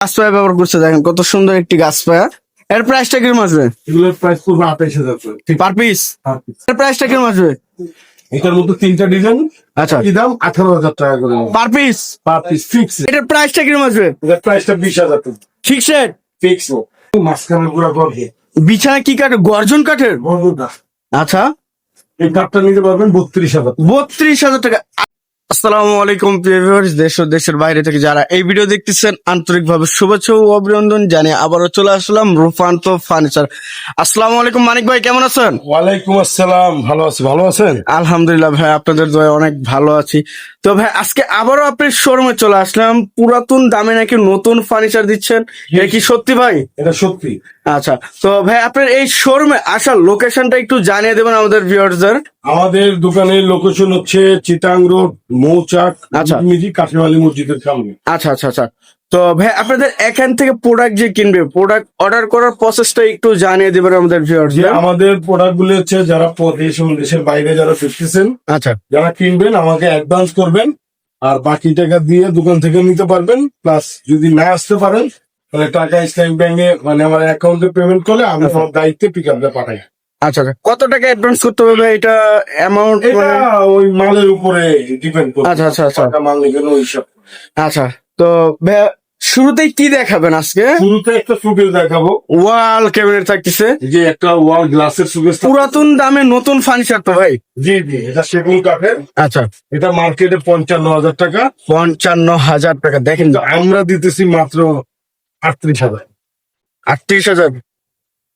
গাছ পায়া ব্যবহার করছে দেখেন কত সুন্দর একটি গাছ পায়া এর প্রাইসটা কীরকম আসবে? এগুলোর প্রাইস পড়বে আঠাইশ হাজার ঠিক পার পিস। এর প্রাইসটা কীরকম আসবে? এটার মধ্যে তিনটা ডিজাইন আচ্ছা। কি দাম আঠারো হাজার টাকা করে। Per piece per piece fix এটার প্রাইসটা কীরকম আসবে? এটার প্রাইসটা বিশ হাজার টাকা। ফিক্সড ফিক্স মাঝখানে গুড়া করবে বিছানা কি কাঠ গর্জন কাঠের? আচ্ছা। এই কাঠটা নিতে পারবেন বত্রিশ হাজার বত্রিশ হাজার টাকা। আসসালামু আলাইকুম প্রিয় দেশ ও দেশের বাইরে থেকে যারা এই ভিডিও দেখতেছেন আন্তরিকভাবে শুভেচ্ছা ও অভিনন্দন জানিয়ে আবারও চলে আসলাম রূপান্ত ফার্নিচার। আসসালামু আলাইকুম মানিক ভাই কেমন আছেন? ওয়ালাইকুম আসসালাম ভালো আছি ভালো আছেন? আলহামদুলিল্লাহ ভাই আপনাদের দয়া অনেক ভালো আছি। তো ভাই আজকে আবারও আপনার শোরুমে চলে আসলাম। পুরাতন দামে নাকি নতুন ফার্নিচার দিচ্ছেন এটা কি সত্যি ভাই? এটা সত্যি। আচ্ছা তো ভাই আপনার এই শোরুমে আসার লোকেশনটা একটু জানিয়ে দেবেন আমাদের ভিউয়ার্সদের আমাদের দোকানের লোকেশন হচ্ছে চিটাং রোড মৌচাক আচ্ছা। মিজি কাঠিমালি মসজিদের সামনে। আচ্ছা আচ্ছা আচ্ছা। তো ভাই আপনাদের এখান থেকে প্রোডাক্ট যে কিনবে প্রোডাক্ট অর্ডার করার প্রসেসটা একটু জানিয়ে দেবেন আমাদের যে আমাদের প্রোডাক্টগুলো হচ্ছে যারা দেশ এবং দেশের বাইরে যারা ফিরতেছেন আচ্ছা। যারা কিনবেন আমাকে অ্যাডভান্স করবেন আর বাকি টাকা দিয়ে দোকান থেকে নিতে পারবেন প্লাস যদি না আসতে পারেন টাকা ইসলামিক ব্যাংকে মানে আমার অ্যাকাউন্টে পেমেন্ট করলে আমি আচ্ছা। আমার দায়িত্বে পিক আপে পাঠাই। আচ্ছা আচ্ছা। কত টাকা অ্যাডভান্স করতে হবে এটা অ্যামাউন্ট এটা ওই মালের উপরে ডিপেন্ড করে আচ্ছা, আচ্ছা, আচ্ছা। মাল নেবেন ওই হিসাব আচ্ছা তো শুরুতেই কি দেখাবেন আজকে? শুরুতে একটা সুকেস দেখাবো। ওয়াল ক্যাবিনেট থাকতেছে। যে একটা ওয়াল গ্লাসের সুকেস পুরাতন দামে নতুন ফার্নিচার তো ভাই? জি জি এটা সেগুন কাঠের। আচ্ছা। এটা মার্কেটে পঞ্চান্ন হাজার টাকা। পঞ্চান্ন হাজার টাকা। দেখেন আমরা দিতেছি মাত্র আটত্রিশ হাজার। আটত্রিশ হাজার?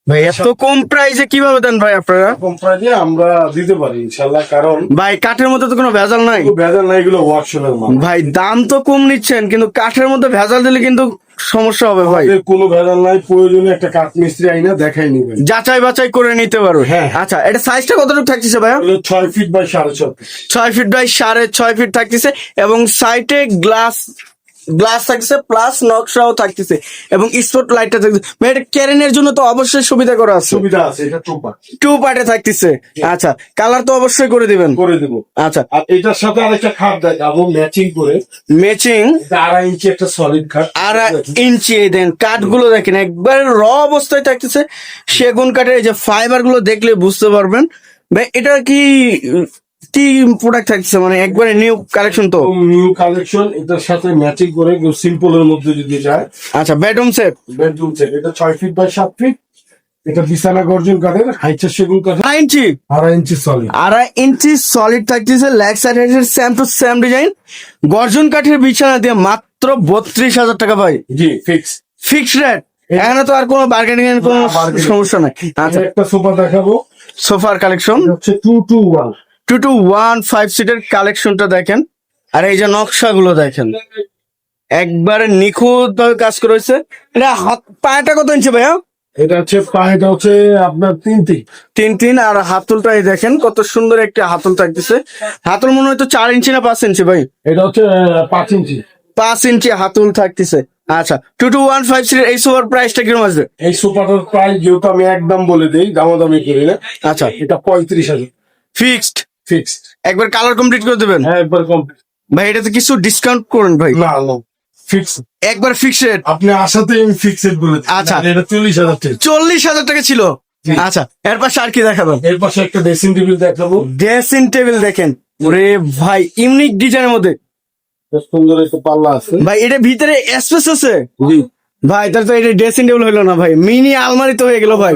ভাই এত কম প্রাইসে কীভাবে দেন ভাই আপনারা? কম প্রাইজে আমরা দিতে পারি ইনশাল্লাহ কারণ ভাই কাঠের মধ্যে তো কোনো ভেজাল নাই। ভেজাল নাই এগুলো ওয়ার্কশপের মাল। ভাই দাম তো কম নিচ্ছেন কিন্তু কাঠের মধ্যে ভেজাল দিলে কিন্তু সমস্যা হবে ভাই। এর কোনো ভেজাল নাই প্রয়োজনে একটা কাঠ মিস্ত্রি আইনা দেখাই নিবেন। যাচাই বাছাই করে নিতে পারো। হ্যাঁ। আচ্ছা এটা সাইজটা কতটুকু থাকতেছে ভাই ছয় ফিট বাই সাড়ে ছয় ফিট ছয় ফিট বাই সাড়ে ছয় ফিট থাকতেছে এবং সাইডে গ্লাস গ্লাস থাকতেছে প্লাস নকশাও থাকতেছে এবং স্পট লাইটটা থাকতেছে। ভাই, এটা ক্যারেনের জন্য তো অবশ্যই সুবিধা করা আছে। সুবিধা আছে এটা চোপা টু পার্টে থাকতেছে। আচ্ছা কালার তো অবশ্যই করে দিবেন। করে দেবো। আচ্ছা। আর এটার সাথে আরেকটা খাট দেখাবো ম্যাচিং করে। ম্যাচিং আড়াই ইঞ্চি একটা সলিড খাট। আর ইঞ্চি এই দেন কাঠগুলো দেখেন একবার র অবস্থায় থাকতেছে। সেগুন কাঠের এই যে ফাইবারগুলো দেখলে বুঝতে পারবেন। ভাই এটা কি প্রোডাক্ট থাকছে? মানে একবারে নিউ কালেকশন তো? নিউ কালেকশন এটার সাথে ম্যাচিং করে সিম্পলের মধ্যে যদি যায়। আচ্ছা বেডরুম সেট বেডরুম সেট এটা ছয় ফিট বাই সাত ফিট এটা বিছানা গর্জন কাঠের হাইচার সেগুন কাঠের। আড়াই ইঞ্চি আড়াই ইঞ্চি সলিড আড়াই ইঞ্চি সলিড থাকতেছে leg side same to same design গর্জন কাঠের বিছানা দিয়ে মাত্র বত্রিশ হাজার টাকা ভাই। জি ফিক্স রেট এখানে তো আর কোনো বার্গেনিং এর কোনো সমস্যা নাই। আচ্ছা। একটা সোফা দেখাবো। সোফার কালেকশন হচ্ছে two two one two two one five সিটের কালেকশনটা দেখেন। আর এই যে নকশাগুলো দেখেন। একবারে নিখুঁত ভাবে কাজ করেছে এটা হাত পায়াটা কত ইঞ্চি ভাইয়া? এটা হচ্ছে পায়েটা হচ্ছে আপনার তিনটি। তিন তিন আর হাতুলটা এই দেখেন কত সুন্দর একটা হাতুল থাকতেছে। হাতুল মনে হয় তো চার ইঞ্চি না পাঁচ ইঞ্চি ভাই? এটা হচ্ছে পাঁচ ইঞ্চি। পাঁচ ইঞ্চি হাতুল থাকতেছে। আচ্ছা টু টু ওয়ান ফাইভ সিটের এই সুপার প্রাইসটা কীরকম আসবে? এই সোফাটার প্রাইস যেহেতু আমি একদম বলে দিই দামাদামি করি না। আচ্ছা। এটা পঁয়ত্রিশ হাজার। ফিক্সড। ফিক্সড একবার কালার কমপ্লিট করে দেবেন? হ্যাঁ একবার কমপ্লিট ভাই এটাতে কিছু ডিসকাউন্ট করুন ভাই। না না ফিক্স একবার ফিক্সড আপনি আসাতে আমি ফিক্সড বলে আচ্ছা। এটা চল্লিশ হাজার টাকা। চল্লিশ হাজার টাকা ছিল? আচ্ছা এর পাশে আর কি দেখাবেন? এর পাশে একটা ড্রেসিং টেবিল দেখাবো। ড্রেসিং টেবিল দেখেন। ওরে ভাই ইউনিক ডিজাইনের মধ্যে। সুন্দর একটা পাল্লা আছে। ভাই এটা ভিতরে স্পেস আছে? জি। ভাই তাহলে তো এটা ড্রেসিং টেবিল হইল না ভাই। মিনি আলমারি তো হয়ে গেল ভাই।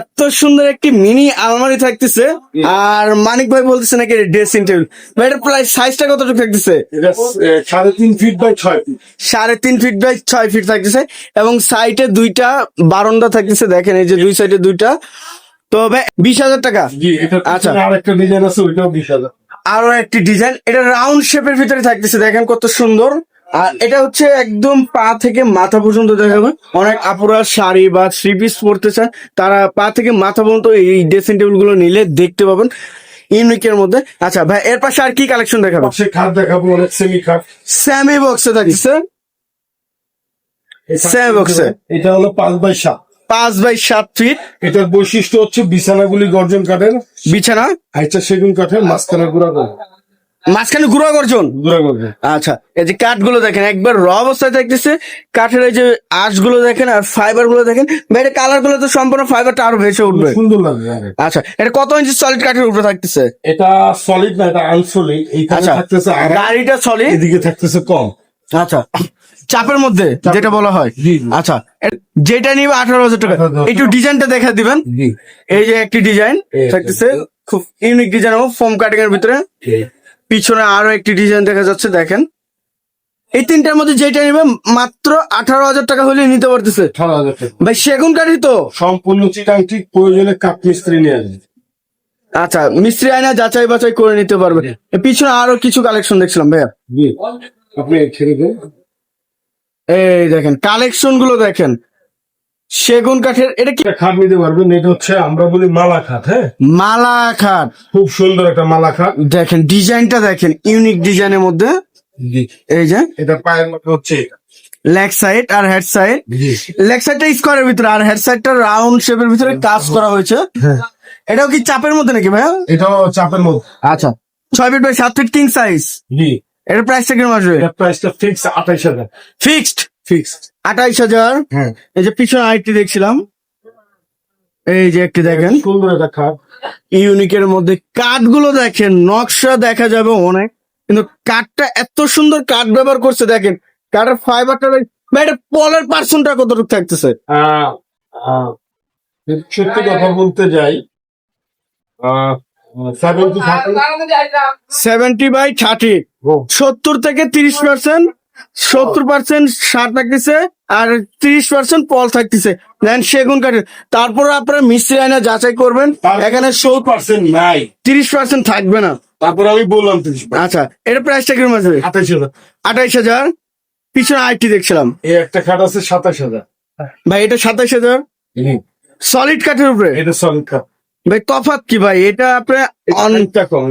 এত সুন্দর একটি মিনি আলমারি থাকতেছে। আর মানিক ভাই বলতেছে নাকি ড্রেসিং টেবিল ভাই এটা প্রায় সাইজটা কতটুকু থাকতেছে? সাড়ে তিন ফিট বাই ছয় ফিট সাড়ে তিন ফিট বাই ছয় ফিট থাকতেছে। এবং সাইডে দুইটা বারান্দা থাকতেছে। দেখেন এই যে দুই সাইডে দুইটা। তো ভাই বিশ হাজার টাকা? আচ্ছা। আর একটা ডিজাইন আছে ওইটাও বিশ হাজার। আরও একটি ডিজাইন এটা রাউন্ড শেপের ভিতরে থাকতেছে। দেখেন কত সুন্দর। আর এটা হচ্ছে একদম পা থেকে মাথা পর্যন্ত দেখাবে। অনেক আপুরা শাড়ি বা থ্রি পিস পরতে চান তারা পা থেকে মাথা পর্যন্ত এই ড্রেসিং টেবিলগুলো নিলে দেখতে পাবেন ইউনিকের মধ্যে। আচ্ছা ভাই এর পাশে আর কি কালেকশন দেখাবে পাশে খাট দেখাবো অনেক সেমি খাট। স্যামি বক্সে Same box এ। এটা হলো পাঁচ বাই সাত। পাঁচ বাই সাত ফিট এটার বৈশিষ্ট্য হচ্ছে বিছানাগুলি গর্জন কাঠের। বিছানা? আইচা সেগুন কাঠের মাঝখানে গুঁড়া মাঝখানে গুঁড়া করবে আচ্ছা এই যে কাঠগুলো দেখেন একবার র অবস্থায় থাকতেছে কাঠের এই যে আঁশগুলো দেখেন আর ফাইবারগুলো দেখেন বাইরে কালারগুলো তো সম্পূর্ণ ফাইবারটা আরও ভেসে উঠবে। সুন্দর লাগে আরে। আচ্ছা এটা কত ইঞ্চি সলিড কাঠের উপরে থাকতেছে? এটা সলিড না এটা আনসলিড এইখানে আচ্ছা থাকতেছে আর গাড়িটা সলিড এদিকে থাকতেছে কম। আচ্ছা চাপের মধ্যে যেটা বলা হয়। আচ্ছা যেটা নিবে আঠারো হাজার টাকা। একটু ডিজাইনটা দেখা দিবেন। এই যে একটি ডিজাইন থাকতেছে খুব ইউনিক ডিজাইন হবে ফোম কাটিং এর ভিতরে। পিছনে আরও একটি ডিজাইন দেখা যাচ্ছে দেখেন। এই তিনটার মধ্যে যেটা নিবে মাত্র আঠারো হাজার টাকা হলে নিতে পারতেছে। ভাই সেগুন কাঠি তো? সম্পূর্ণ চিটাং ঠিক প্রয়োজনে কাপ মিস্ত্রি নিয়ে আসবে। আচ্ছা মিস্ত্রি আয়না যাচাই বাছাই করে নিতে পারবে। পিছনে আরও কিছু কালেকশন দেখছিলাম ভাইয়া। আপনি এই দেখেন কালেকশনগুলো দেখেন। সেগুন কাঠের এটা কি? খাট নিতে পারবেন এটা হচ্ছে আমরা বলি মালা খাট হ্যাঁ? মালা খাট। খুব সুন্দর একটা মালা খাট। দেখেন ডিজাইনটা দেখেন ইউনিক ডিজাইনের মধ্যে। এই যে এটা পায়ের মধ্যে হচ্ছে এটা। লেগ সাইড আর হেড সাইড লেগ সাইডটা স্কোয়ারের ভিতরে আর হেড সাইডটা রাউন্ড শেপের ভিতরে কাজ করা হয়েছে। হ্যাঁ। এটাও কি চাপের মধ্যে নাকি ভাইয়া? এটাও চাপের মধ্যে। আচ্ছা ছয় ফিট বাই সাত ফিট কিং সাইজ জি। এটার প্রাইসটা কীরকম আসবে? প্রাইসটা ফিক্স আঠাইশ হাজার। Fixed fixed. আঠাইশ হাজার। হ্যাঁ। এই যে পিছনে আরেকটি দেখছিলাম। এই যে একটি দেখেন। সুন্দর একটা খাট। ইউনিকের মধ্যে কাঠগুলো দেখেন নকশা দেখা যাবে অনেক। কিন্তু কাঠটা এত সুন্দর কাঠ ব্যবহার করছে দেখেন। কাঠের ফাইবারটা এটা পলের পার্সেন্টটা কতটুকু থাকতেছে? সত্যি কথা বলতে যাই সেভেন্টি সেভেন্টি বাই থার্টি সত্তর থেকে তিরিশ পার্সেন্ট সত্তর পার্সেন্ট সার থাকতেছে আর তিরিশ পার্সেন্ট পল থাকতেছে। দেন সেগুন কাঠের। তারপর আপনারা মিস্ত্রি আয়না যাচাই করবেন। এখানে সত্তর পার্সেন্ট নাই। তিরিশ পার্সেন্ট থাকবে না। তারপর আমি বললাম তিরিশ আচ্ছা এটা প্রাইসটা কীরকম আছে। আঠাইশ হাজার। আঠাইশ হাজার। পিছনে আরেকটি দেখছিলাম। এই একটা খাট আছে সাতাশ হাজার। ভাই এটা সাতাইশ হাজার? সলিড কাঠের উপরে? এটা সলিড খাট ভাই তফাৎ কি ভাই? এটা আপনার অনেকটা কম।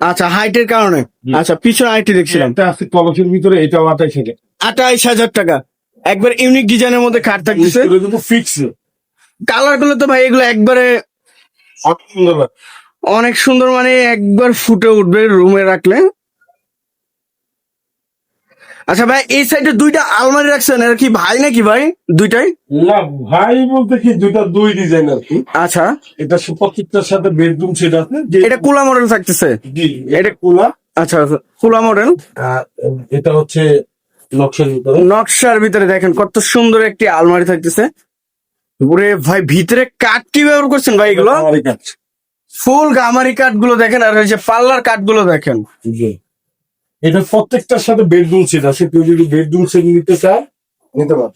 আচ্ছা হাইটের কারণে। আচ্ছা পিছনে হাইটে দেখছিলাম। এটা আছে কলসের ভিতরে এটাও আঠাইশ হাজার। আঠাইশ হাজার টাকা। একবার ইউনিক ডিজাইনের মধ্যে কাট থাকতেছে। কিন্তু ফিক্স কালারগুলো তো ভাই এগুলো একবারে। অনেক সুন্দর। মানে একবার ফুটে উঠবে রুমে রাখলে। আচ্ছা ভাই এই সাইডে দুইটা আলমারি রাখছেন এরা কি ভাই নাকি ভাই? দুইটাই? না ভাই বলতে কি দুইটা দুই ডিজাইন আর কি। আচ্ছা। এটা সু- প্রত্যেকটার সাথে বেডরুম সেট আছে এটা কোলা মডেল থাকতেছে? জি, এটা কুলা। আচ্ছা কোলা মডেল আর এটা হচ্ছে নকশার ভিতরে। নকশার ভিতরে দেখেন কত সুন্দর একটি আলমারি থাকতেছে। ওরে ভাই ভিতরে কাঠ কি ব্যবহার করছেন ভাই এগুলো? ফুল গামারি কাঠগুলো দেখেন আর ওই যে পাল্লার কাঠগুলো দেখেন। জি। এটা প্রত্যেকটার সাথে বেডরুম সেট আছে। কেউ যদি বেডরুম সেট নিতে চায় নিতে পারে।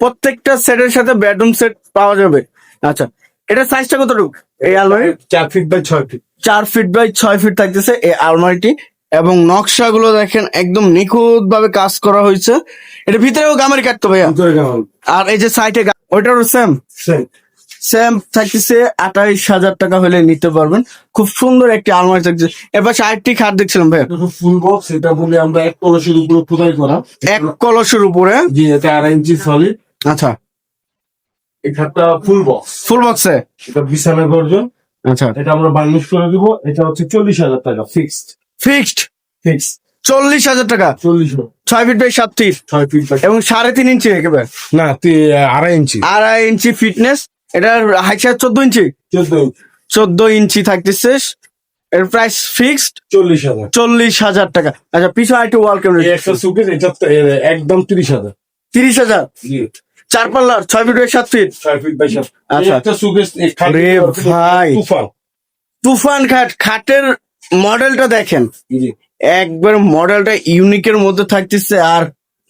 প্রত্যেকটা সেটের সাথে বেডরুম সেট পাওয়া যাবে। আচ্ছা এটা সাইজটা কতটুকু? এই আলমারি? চার ফিট বাই ছয় ফিট চার ফিট বাই ছয় ফিট থাকতেছে এই আলমারিটি। এবং নকশাগুলো দেখেন একদম নিখুঁত ভাবে কাজ করা হয়েছে। এটা ভিতরেও গামারি কাঠ তো ভাইয়া আর এই যে সাইডে ওইটারও সেম সেম সেম থাকতেছে আঠাইশ হাজার টাকা হলে নিতে পারবেন। খুব সুন্দর একটি আলমারি থাকছে। এবার আরেকটি খাট দেখছিলাম ভাই ফুল বক্স এটা বলে আমরা এক কলসের উপরে খোদাই করা। এক কলসের উপরে? জি এটা আড়াই ইঞ্চি সলিড আচ্ছা। এই খাটটা ফুল বক্স ফুল বক্সে এটা বিছানা গর্জন। আচ্ছা। এটা আমরা বার্নিশ করে দিব। এটা হচ্ছে চল্লিশ হাজার টাকা ফিক্সড ফিক্সড ফিক্সড চল্লিশ হাজার টাকা? চল্লিশ ছয় ফিট বাই সাত ফিট ছয় ফিট এবং সাড়ে তিন ইঞ্চি একেবারে? না আড়াই ইঞ্চি আড়াই ইঞ্চি ফিটনেস এটার হাইট চোদ্দ ইঞ্চি? চোদ্দ ইঞ্চি। থাকতেছে। এর প্রাইস ফিক্সড চল্লিশ হাজার। চল্লিশ হাজার টাকা। আচ্ছা পিছনে আরেকটু ওয়াল ক্যামেরা একটা সুকেস এটা একদম তিরিশ হাজার। তিরিশ হাজার? চার পাল্লার ছয় ফিট বাই সাত ফিট ছয় ফিট বাই সাত আচ্ছা। একটা সুকেস রে ভাই। তুফান। তুফান খাট খাটের মডেলটা দেখেন। একবার মডেলটা ইউনিকের মধ্যে থাকতেছে আর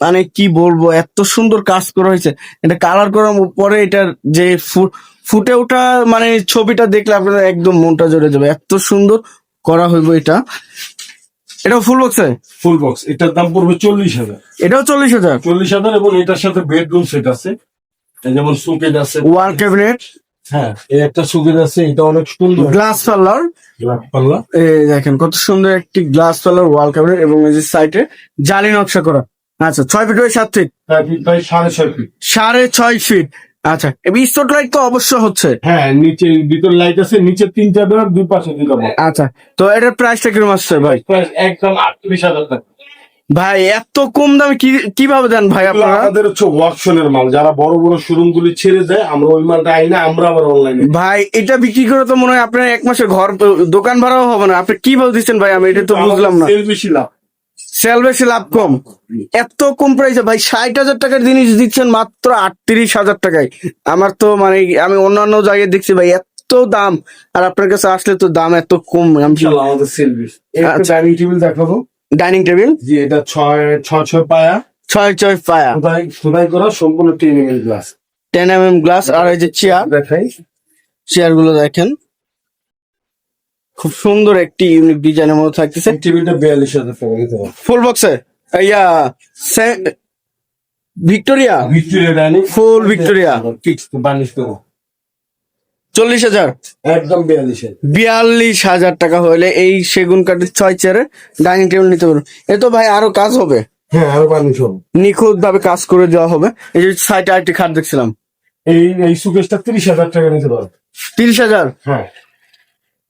মানে কি বলব এত সুন্দর কাজ করা হয়েছে। এটা কালার করার পরে এটার যে ফুটে ওঠা মানে ছবিটা দেখলে আপনাদের একদম মনটা জড়ে যাবে। এত সুন্দর করা হইব এটা। এটাও ফুল বক্সে ফুল বক্স এটার দাম পড়বে চল্লিশ হাজার। এটাও চল্লিশ হাজার? চল্লিশ হাজার এবং এটার সাথে বেডরুম সেট আছে। যেমন সুকেট আছে। ওয়াল ক্যাবিনেট হ্যাঁ এই একটা সুকেট আছে এটা অনেক সুন্দর। গ্লাস পাল্লার গ্লাস পাল্লা এই দেখেন কত সুন্দর একটি গ্লাস পাল্লার ওয়াল ক্যাবিনেট এবং এই যে সাইডে জালি নকশা করা। আচ্ছা ছয় ফিট বাই সাত ফিট সাড়ে ছয় ফিট সাড়ে ছয় ফিট আচ্ছা স্পট লাইট তো অবশ্য হচ্ছে। হ্যাঁ নিচে ভিতর লাইট আছে নিচে তিনটা দেওয়ার দুই পাশে দুটা আচ্ছা তো এটার প্রাইসটা কীরকম আসছে ভাই? প্রাইস একদম আটত্রিশ হাজার টাকা। ভাই এত কম দামে কি কীভাবে দেন ভাই আপনারা? আমাদের হচ্ছে ওয়ার্কশনের মাল। যারা বড় বড় শোরুম গুলি ছেড়ে দেয় আমরা ওই মালটা আইনা আমরা আবার অনলাইনে ভাই এটা বিক্রি করে তো মনে হয় আপনার এক মাসের ঘর দোকান ভাড়াও হবে না। আপনি কীভাবে দিচ্ছেন ভাই? আমি এটা তো বুঝলাম না। বেশি লাভ। সেল বেশি লাভ কম। এত কম প্রাইসে ভাই ষাট হাজার টাকার জিনিস দিচ্ছেন মাত্র আটত্রিশ হাজার টাকায়। আমার তো মানে আমি অন্যান্য জায়গায় দেখছি ভাই এত দাম। আর আপনার কাছে আসলে তো দাম এত কম আচ্ছা। ডাইনিং টেবিল দেখাবো। ডাইনিং টেবিল যে এটা ছয় ছয় ছয় পায়া। ছয় ছয় পায়া। খোদাই করা সম্পূর্ণ ten M glass ten M M glass আর এই যে চেয়ার দেখাই। চেয়ারগুলো দেখেন। খুব সুন্দর একটি ইউনিক ডিজাইনের মধ্যে থাকতেছে। এই টেবিলটা বিয়াল্লিশ হাজার টাকা নিতে ফুল বক্সে ইয়া Victoria? Victoria dining. Full Victoria. Fix varnish করো। চল্লিশ হাজার? একদম বিয়াল্লিশ হাজার। বিয়াল্লিশ হাজার টাকা হলে এই সেগুন কাঠের ছয় চেয়ারে ডাইনিং টেবিল নিতে পারবেন এ তো ভাই আরও কাজ হবে। হ্যাঁ আরও হবে। নিখুঁত ভাবে কাজ করে দেওয়া হবে। এই যে সাইটে আরেকটি খাট দেখছিলাম। এই এই সুকেশটা তিরিশ হাজার টাকা নিতে পারো। তিরিশ হাজার? হ্যাঁ।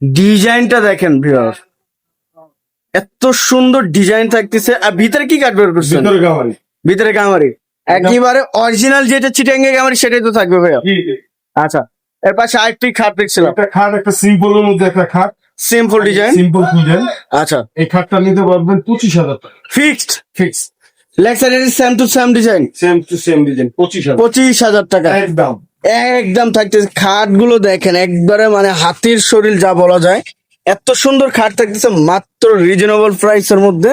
ডিজাইনটা দেখেন ভিউয়ার। এত সুন্দর ডিজাইন থাকতেছে। আর ভিতরে কি কাঠ বের করছেন? ভিতরে গামারি। একেবারে অরিজিনাল যেটা চিটাঙ্গে গামারি সেটাই তো থাকবে ভাইয়া। আচ্ছা এর পাশে আরেকটি খাট দেখছিলাম। একটা খাট একটা সিম্পলের মধ্যে একটা খাট। সিম্পল ডিজাইন সিম্পল ডিজাইন আচ্ছা। এই খাটটা নিতে পারবেন পঁচিশ হাজার টাকা। ফিক্সড ফিক্স লেগ সাইডে same to same design same to same design পঁচিশ হাজার। পঁচিশ হাজার টাকা। একদম। একদম থাকতেছে। খাটগুলো দেখেন একবারে মানে হাতির শরীর যা বলা যায়। এত সুন্দর খাট থাকতেছে মাত্র রিজনেবল প্রাইস এর মধ্যে।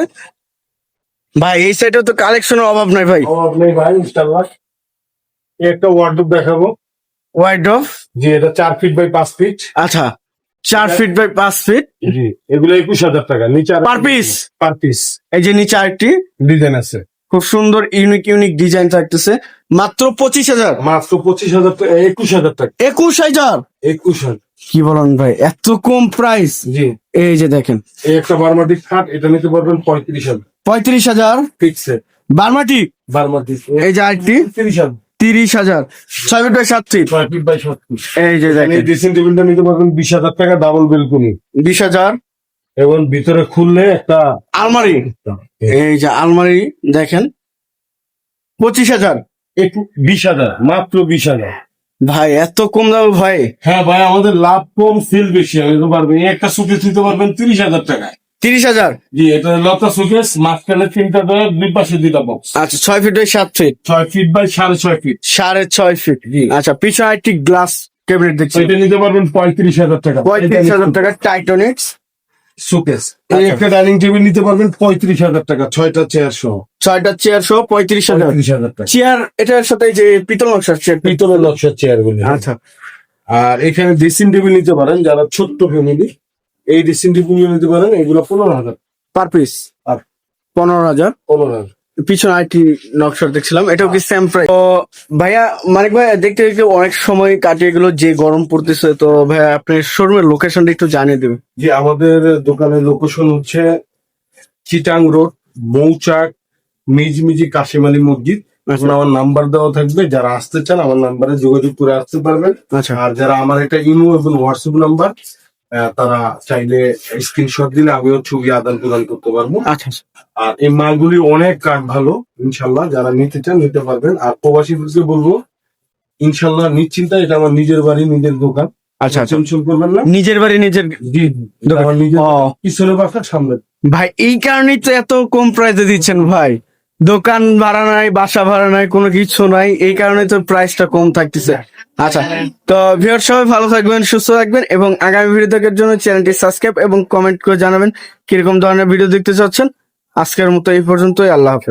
ভাই এই সাইডে তো কালেকশনের অভাব নাই ভাই। অভাব নেই ভাই ইনশাল্লাহ একটা ওয়ার্ডরোব দেখাবো। অফ যে এটা চার ফিট বাই পাঁচ ফিট আচ্ছা চার ফিট বাই পাঁচ ফিট জি এগুলো একুশ হাজার টাকা নিচে Per পিস পার পিস এই যে নিচে আরেকটি। ডিজাইন আছে। খুব সুন্দর ইউনিক ইউনিক ডিজাইন থাকতেছে। মাত্র পঁচিশ হাজার। মাত্র পঁচিশ হাজার একুশ হাজার টাকা। একুশ হাজার? একুশ হাজার। কি বলেন ভাই এত কম প্রাইস জি। এই যে দেখেন। এই একটা বারমাটিক খাট এটা নিতে পারবেন পঁয়ত্রিশ হাজার। পঁয়ত্রিশ হাজার? ফিক্সে। বারমাটিক বারমাটিক এই যে আরেকটি। তিরিশ হাজার। তিরিশ হাজার। ছয় ফিট বাই সাত ফিট। ছয় ফিট বাই সাত ফিট। এই যে এই দেখেন। ড্রেসিং টেবিলটা নিতে পারবেন বিশ হাজার টাকা ডাবল বেলকুনি বিশ হাজার। এবং ভিতরে খুললে একটা আলমারি। এই যে আলমারি দেখেন পঁচিশ হাজার। একটু বিশ হাজার মাত্র বিশ হাজার। ভাই এত কম দাম ভাই। হ্যাঁ ভাই আমাদের লাভ কম সেল বেশি আমি তো পারবেন। একটা সুকেস নিতে পারবেন তিরিশ হাজার টাকায়। তিরিশ হাজার? জি এটা লতা সুকেস মাঝখানে তিনটা ধরে দুই পাশে দুইটা বক্স আচ্ছা ছয় ফিট বাই সাত ফিট ছয় ফিট বাই সাড়ে ছয় ফিট সাড়ে ছয় ফিট জি। আচ্ছা পিছনে একটি গ্লাস ক্যাবিনেট দেখছি। এটা নিতে পারবেন পঁয়ত্রিশ হাজার টাকা। পঁয়ত্রিশ হাজার টাকা টাইটনিক্স সুকেস এই। একটা ডাইনিং টেবিল নিতে পারবেন পঁয়ত্রিশ হাজার টাকা ছয়টা চেয়ার সহ। ছয়টা চেয়ার সহ পঁয়ত্রিশ হাজার। টাকা। চেয়ার এটার সাথে যে পিতল নকশার চেয়ার পিতলের নকশার চেয়ার গুলি। আচ্ছা। আর এখানে ড্রেসিং টেবিল নিতে পারেন যারা ছোট্ট ফ্যামিলি এই ড্রেসিং টেবিল নিতে পারেন এগুলো পনেরো হাজার। পার পিস আর পনেরো হাজার। পনেরো হাজার। পিছনে আরেকটি নকশা দেখছিলাম এটাও কি সেম প্রাইস তো ভাইয়া মানিক ভাই দেখতে দেখতে অনেক সময় কাটিয়ে গেল যে গরম পড়তেছে তো ভাইয়া আপনি শোরুমের লোকেশনটা একটু জানিয়ে দেবেন। যে আমাদের দোকানের লোকেশন হচ্ছে চিটাং রোড মৌচাক মিজমিজি কাশিম আলী মসজিদ এখন আমার নাম্বার দেওয়া থাকবে যারা আসতে চান আমার নাম্বারে যোগাযোগ করে আসতে পারবেন। আচ্ছা। আর যারা আমার এটা ইমো এবং হোয়াটসঅ্যাপ নাম্বার তারা চাইলে স্ক্রিনশট দিলে আমিও ছবি আদান প্রদান করতে পারব। আচ্ছা আর এই মালগুলি অনেক কাঠ ভালো ইনশাল্লাহ যারা নিতে চান নিতে পারবেন। আর প্রবাসী প্রবাসীদেরকে বলব ইনশাল্লাহ নিশ্চিন্তা এটা আমার নিজের বাড়ি নিজের দোকান। আচ্ছা আচ্ছা। টেনশন করবেন না। নিজের বাড়ি নিজের পিছনে বাসার সামনে। ভাই এই কারণেই তো এত কম প্রাইসে দিচ্ছেন ভাই। দোকান ভাড়া নাই, বাসা ভাড়া নাই, কোনো কিছু নাই, এই কারণে তো প্রাইসটা কম থাকতেছে। আচ্ছা তো ভিউয়ার সবাই ভালো থাকবেন, সুস্থ থাকবেন এবং আগামী ভিডিও দেখার জন্য চ্যানেলটি সাবস্ক্রাইব এবং কমেন্ট করে জানাবেন কীরকম ধরনের ভিডিও দেখতে চাচ্ছেন। আজকের মতো এই পর্যন্তই, আল্লাহ হাফেজ।